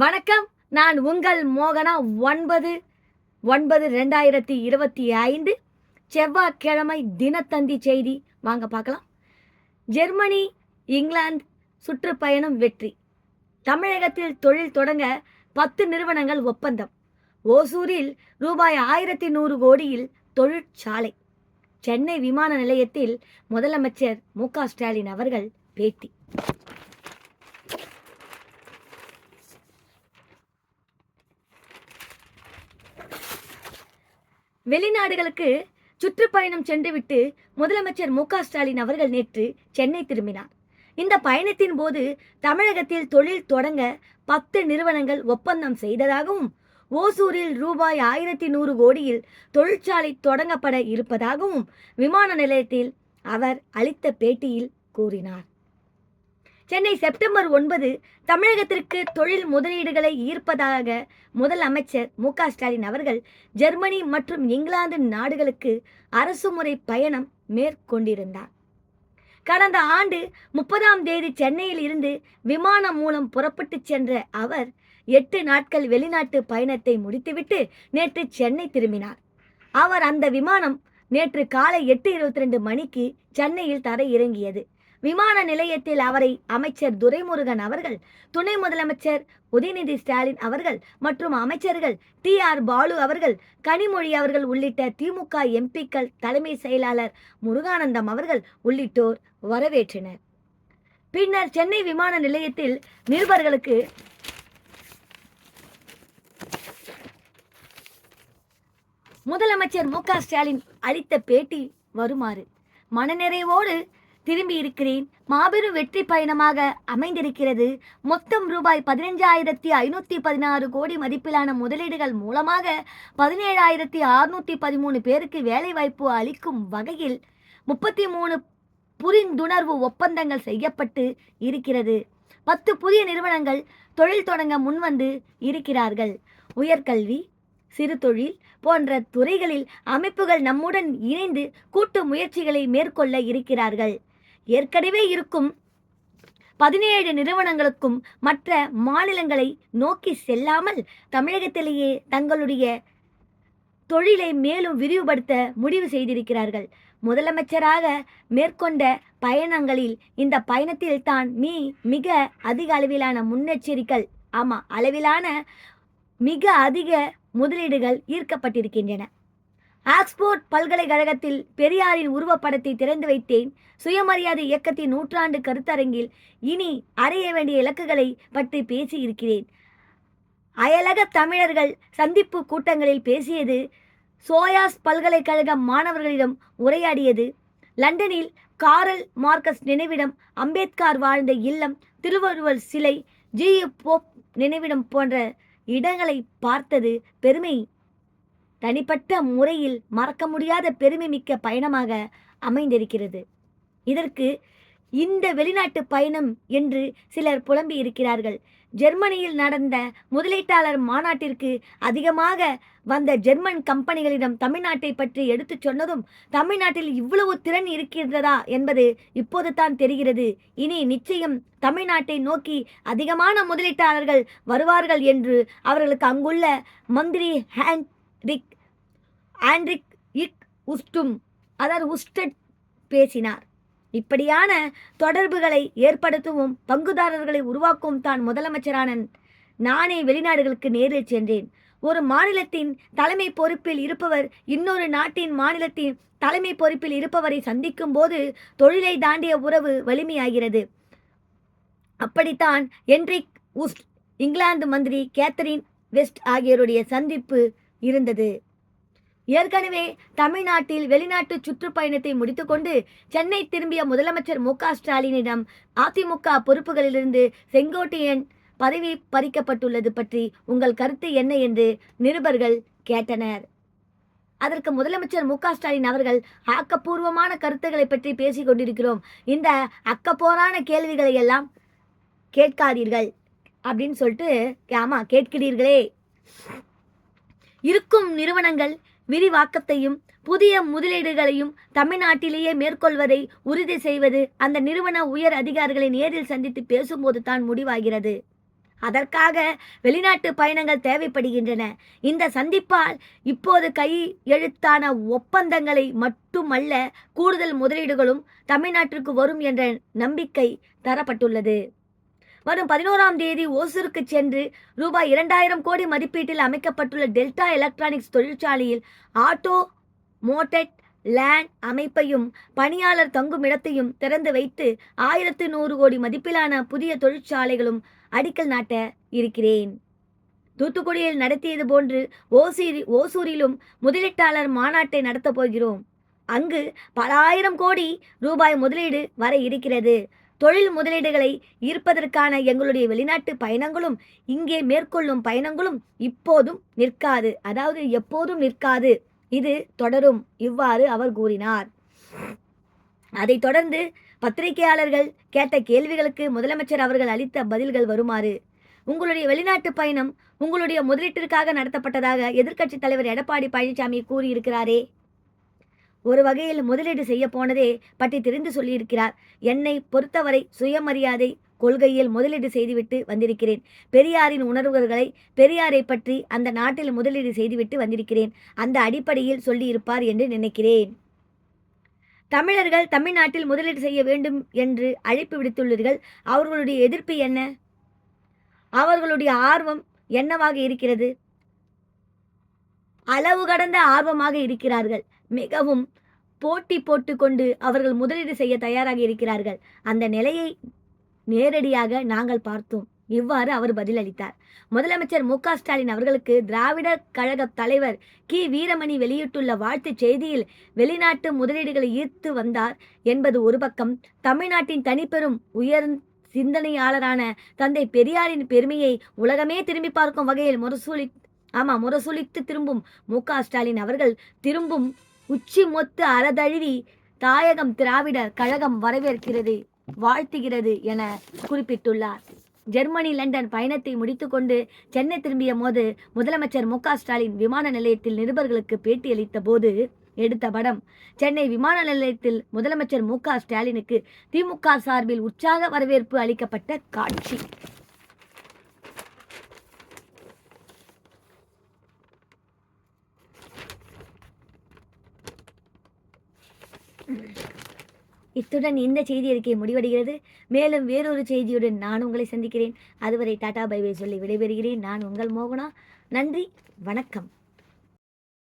வணக்கம். நான் உங்கள் மோகனா ஒன்பது ஒன்பது ரெண்டாயிரத்தி இருபத்தி ஐந்து செவ்வாய்க்கிழமை தினத்தந்தி செய்தி. வாங்க பார்க்கலாம். ஜெர்மனி இங்கிலாந்து சுற்றுப்பயணம் வெற்றி. தமிழகத்தில் தொழில் தொடங்க பத்து நிறுவனங்கள் ஒப்பந்தம். ஓசூரில் ரூபாய் ஆயிரத்தி நூறு கோடியில் தொழிற்சாலை. சென்னை விமான நிலையத்தில் முதலமைச்சர் மு ஸ்டாலின் அவர்கள் பேட்டி. வெளிநாடுகளுக்கு சுற்றுப்பயணம் சென்றுவிட்டு முதலமைச்சர் மு ஸ்டாலின் அவர்கள் நேற்று சென்னை திரும்பினார். இந்த பயணத்தின் போது தமிழகத்தில் தொழில் தொடங்க பத்து நிறுவனங்கள் ஒப்பந்தம் செய்ததாகவும் ஓசூரில் ரூபாய் ஆயிரத்தி நூறு கோடியில் தொழிற்சாலை தொடங்கப்பட இருப்பதாகவும் விமான நிலையத்தில் அவர் அளித்த பேட்டியில் கூறினார். சென்னை செப்டம்பர் ஒன்பது தமிழகத்திற்கு தொழில் முதலீடுகளை ஈர்ப்பதாக முதல் அமைச்சர் மு க ஸ்டாலின் அவர்கள் ஜெர்மனி மற்றும் இங்கிலாந்து நாடுகளுக்கு அரசுமுறை பயணம் மேற்கொண்டிருந்தார். கடந்த ஆண்டு முப்பதாம் தேதி சென்னையில் இருந்து விமானம் மூலம் புறப்பட்டுச் சென்ற அவர் எட்டு நாட்கள் வெளிநாட்டு பயணத்தை முடித்துவிட்டு நேற்று சென்னை திரும்பினார். அவர் அந்த விமானம் நேற்று காலை எட்டு இருபத்தி ரெண்டு மணிக்கு சென்னையில் தரை இறங்கியது விமான நிலையத்தில் அவரை அமைச்சர் துரைமுருகன் அவர்கள் துணை முதலமைச்சர் உதயநிதி ஸ்டாலின் அவர்கள் மற்றும் அமைச்சர்கள் டி ஆர் பாலு அவர்கள் கனிமொழி அவர்கள் உள்ளிட்ட திமுக எம்பிக்கள் தலைமை செயலாளர் முருகானந்தம் அவர்கள் உள்ளிட்டோர் வரவேற்றனர். பின்னர் சென்னை விமான நிலையத்தில் நிருபர்களுக்கு முதலமைச்சர் மு க ஸ்டாலின் அளித்த பேட்டி வருமாறு மனநிறைவோடு திரும்பி இருக்கிறேன். மாபெரும் வெற்றி பயணமாக அமைந்திருக்கிறது. மொத்தம் ரூபாய் பதினஞ்சாயிரத்தி ஐநூற்றி பதினாறு கோடி மதிப்பிலான முதலீடுகள் மூலமாக பதினேழாயிரத்தி அறுநூற்றி பதிமூணு பேருக்கு வேலைவாய்ப்பு அளிக்கும் வகையில் முப்பத்தி மூணு புரிந்துணர்வு ஒப்பந்தங்கள் செய்யப்பட்டு இருக்கிறது. பத்து புதிய நிறுவனங்கள் தொழில் தொடங்க முன்வந்து இருக்கிறார்கள். உயர்கல்வி சிறு தொழில் போன்ற துறைகளில் அமைப்புகள் நம்முடன் இணைந்து கூட்டு முயற்சிகளை மேற்கொள்ள இருக்கிறார்கள். ஏற்கனவே இருக்கும் பதினேழு நிறுவனங்களுக்கும் மற்ற மாநிலங்களை நோக்கி செல்லாமல் தமிழகத்திலேயே தங்களுடைய தொழிலை மேலும் விரிவுபடுத்த முடிவு செய்திருக்கிறார்கள். முதலமைச்சராக மேற்கொண்ட பயணங்களில் இந்த பயணத்தில் தான் மீ மிக அதிக அளவிலான முன்னெச்சரிக்கை ஆமாம் அளவிலான மிக அதிக முதலீடுகள் ஈர்க்கப்பட்டிருக்கின்றன. ஆக்ஸ்போர்ட் பல்கலைக்கழகத்தில் பெரியாரின் உருவப்படத்தை திறந்து வைத்தேன். சுயமரியாதை இயக்கத்தின் நூற்றாண்டு கருத்தரங்கில் இனி அறைய வேண்டிய இலக்குகளை பற்றி பேசியிருக்கிறேன். அயலக தமிழர்கள் சந்திப்பு கூட்டங்களில் பேசியது சோயாஸ் பல்கலைக்கழக மாணவர்களிடம் உரையாடியது. லண்டனில் காரல் மார்க்கஸ் நினைவிடம் அம்பேத்கர் வாழ்ந்த இல்லம் திருவள்ளுவர் சிலை ஜி. போப் நினைவிடம் போன்ற இடங்களை பார்த்தது பெருமை. தனிப்பட்ட முறையில் மறக்க முடியாத பெருமை மிக்க பயணமாக அமைந்திருக்கிறது. இதற்கு இந்த வெளிநாட்டு பயணம் என்று சிலர் புலம்பி இருக்கிறார்கள். ஜெர்மனியில் நடந்த முதலீட்டாளர் மாநாட்டிற்கு அதிகமாக வந்த ஜெர்மன் கம்பெனிகளிடம் தமிழ்நாட்டை பற்றி எடுத்துச் சொன்னதும் தமிழ்நாட்டில் இவ்வளவு திறன் இருக்கின்றதா என்பது இப்போது தான் தெரிகிறது. இனி நிச்சயம் தமிழ்நாட்டை நோக்கி அதிகமான முதலீட்டாளர்கள் வருவார்கள் என்று அவர்களுக்கு அங்குள்ள மந்திரி ரிக் ஆண்ட்ரிக் இக் உஸ்டும். அதாவது உஸ்டட் பேசினார். இப்படியான தொடர்புகளை ஏற்படுத்தவும் பங்குதாரர்களை உருவாக்கவும் தான் முதலமைச்சரான நானே வெளிநாடுகளுக்கு நேரில் சென்றேன். ஒரு மாநிலத்தின் தலைமை பொறுப்பில் இருப்பவர் இன்னொரு நாட்டின் மாநிலத்தின் தலைமை பொறுப்பில் இருப்பவரை சந்திக்கும் போது தொழிலை தாண்டிய உறவு வலிமையாகிறது. அப்படித்தான் என்றிக் உஸ்ட் இங்கிலாந்து மந்திரி கேத்தரின் வெஸ்ட் ஆகியோருடைய சந்திப்பு இருந்தது. ஏற்கனவே தமிழ்நாட்டில் வெளிநாட்டு சுற்றுப்பயணத்தை முடித்துக்கொண்டு சென்னை திரும்பிய முதலமைச்சர் மு ஸ்டாலினிடம் அதிமுக பொறுப்புகளிலிருந்து செங்கோட்டையன் பதவி பறிக்கப்பட்டுள்ளது பற்றி உங்கள் கருத்து என்ன என்று நிருபர்கள் கேட்டனர். அதற்கு முதலமைச்சர் மு ஸ்டாலின் அவர்கள் ஆக்கப்பூர்வமான கருத்துக்களை பற்றி பேசிக் கொண்டிருக்கிறோம். இந்த அக்கப்போரான கேள்விகளை எல்லாம் கேட்காதீர்கள் அப்படின்னு சொல்லிட்டு ஆமா கேட்கிறீர்களே. இருக்கும் நிறுவனங்கள் விரிவாக்கத்தையும் புதிய முதலீடுகளையும் தமிழ்நாட்டிலேயே மேற்கொள்வதை உறுதி செய்வது அந்த நிறுவன உயர் அதிகாரிகளை நேரில் சந்தித்து பேசும்போது தான் முடிவாகிறது. அதற்காக வெளிநாட்டு பயணங்கள் தேவைப்படுகின்றன. இந்த சந்திப்பால் இப்போது கை எழுத்தான ஒப்பந்தங்களை மட்டுமல்ல கூடுதல் முதலீடுகளும் தமிழ்நாட்டிற்கு வரும் என்ற நம்பிக்கை தரப்பட்டுள்ளது. வரும் பதினோராம் தேதி ஓசூருக்கு சென்று ரூபாய் இரண்டாயிரம் கோடி மதிப்பீட்டில் அமைக்கப்பட்டுள்ள டெல்டா எலக்ட்ரானிக்ஸ் தொழிற்சாலையில் ஆட்டோ மோட்டெட் லேண்ட் அமைப்பையும் பணியாளர் தங்கும் இடத்தையும் திறந்து வைத்து ஆயிரத்து நூறு கோடி மதிப்பிலான புதிய தொழிற்சாலைகளும் அடிக்கல் நாட்ட இருக்கிறேன். தூத்துக்குடியில் நடத்தியது போன்று ஓசூரி ஓசூரிலும் முதலீட்டாளர் மாநாட்டை நடத்தப் போகிறோம். அங்கு பல ஆயிரம் கோடி ரூபாய் முதலீடு வர இருக்கிறது. தொழில் முதலீடுகளை ஈர்ப்பதற்கான எங்களுடைய வெளிநாட்டு பயணங்களும் இங்கே மேற்கொள்ளும் பயணங்களும் இப்போதும் நிற்காது. அதாவது எப்போதும் நிற்காது. இது தொடரும். இவ்வாறு அவர் கூறினார். அதைத் தொடர்ந்து பத்திரிகையாளர்கள் கேட்ட கேள்விகளுக்கு முதலமைச்சர் அவர்கள் அளித்த பதில்கள் வருமாறு உங்களுடைய வெளிநாட்டு பயணம் உங்களுடைய முதலீட்டிற்காக நடத்தப்பட்டதாக எதிர்க்கட்சித் தலைவர் எடப்பாடி பழனிசாமி கூறியிருக்கிறாரே ஒரு வகையில் முதலீடு செய்ய போனதே பற்றி தெரிந்து சொல்லியிருக்கிறார். என்னை பொறுத்தவரை சுயமரியாதை கொள்கையில் முதலீடு செய்துவிட்டு வந்திருக்கிறேன். பெரியாரின் உணர்வுகளை பெரியாரை பற்றி அந்த நாட்டில் முதலீடு செய்துவிட்டு வந்திருக்கிறேன். அந்த அடிப்படையில் சொல்லியிருப்பார் என்று நினைக்கிறேன். தமிழர்கள் தமிழ்நாட்டில் முதலீடு செய்ய வேண்டும் என்று அழைப்பு விடுத்துள்ளீர்கள். அவர்களுடைய எதிர்ப்பு என்ன? அவர்களுடைய ஆர்வம் என்னவாக இருக்கிறது? அளவு கடந்த ஆர்வமாக இருக்கிறார்கள். மிகவும் போட்டி போட்டுக்கொண்டு அவர்கள் முதலீடு செய்ய தயாராக இருக்கிறார்கள். அந்த நிலையை நேரடியாக நாங்கள் பார்த்தோம். இவ்வாறு அவர் பதிலளித்தார். முதலமைச்சர் மு ஸ்டாலின் அவர்களுக்கு திராவிட கழக தலைவர் கி. வீரமணி வெளியிட்டுள்ள வாழ்த்துச் செய்தியில் வெளிநாட்டு முதலீடுகளை ஈர்த்து வந்தார் என்பது ஒரு பக்கம் தமிழ்நாட்டின் தனிப்பெரும் உயர் சிந்தனையாளரான தந்தை பெரியாரின் பெருமையை உலகமே திரும்பி பார்க்கும் வகையில் முரசொலி ஆமா முரசொலித்து திரும்பும் மு ஸ்டாலின் அவர்கள் திரும்பும் உச்சி மொத்து அறதழுவி தாயகம் திராவிட கழகம் வரவேற்கிறது வாழ்த்துகிறது என குறிப்பிட்டுள்ளார். ஜெர்மனி லண்டன் பயணத்தை முடித்துக்கொண்டு சென்னை திரும்பிய போது முதலமைச்சர் மு ஸ்டாலின் விமான நிலையத்தில் நிருபர்களுக்கு பேட்டியளித்த போது எடுத்த படம் சென்னை விமான நிலையத்தில் முதலமைச்சர் மு ஸ்டாலினுக்கு திமுக சார்பில் உற்சாக வரவேற்பு அளிக்கப்பட்ட காட்சி. இத்துடன் இந்த செய்தி அறிக்கை முடிவடைகிறது. மேலும் வேறொரு செய்தியுடன் நான் உங்களை சந்திக்கிறேன். அதுவரை டாடா பைபை சொல்லி விடைபெறுகிறேன். நான் உங்கள் மோகனா. நன்றி. வணக்கம்.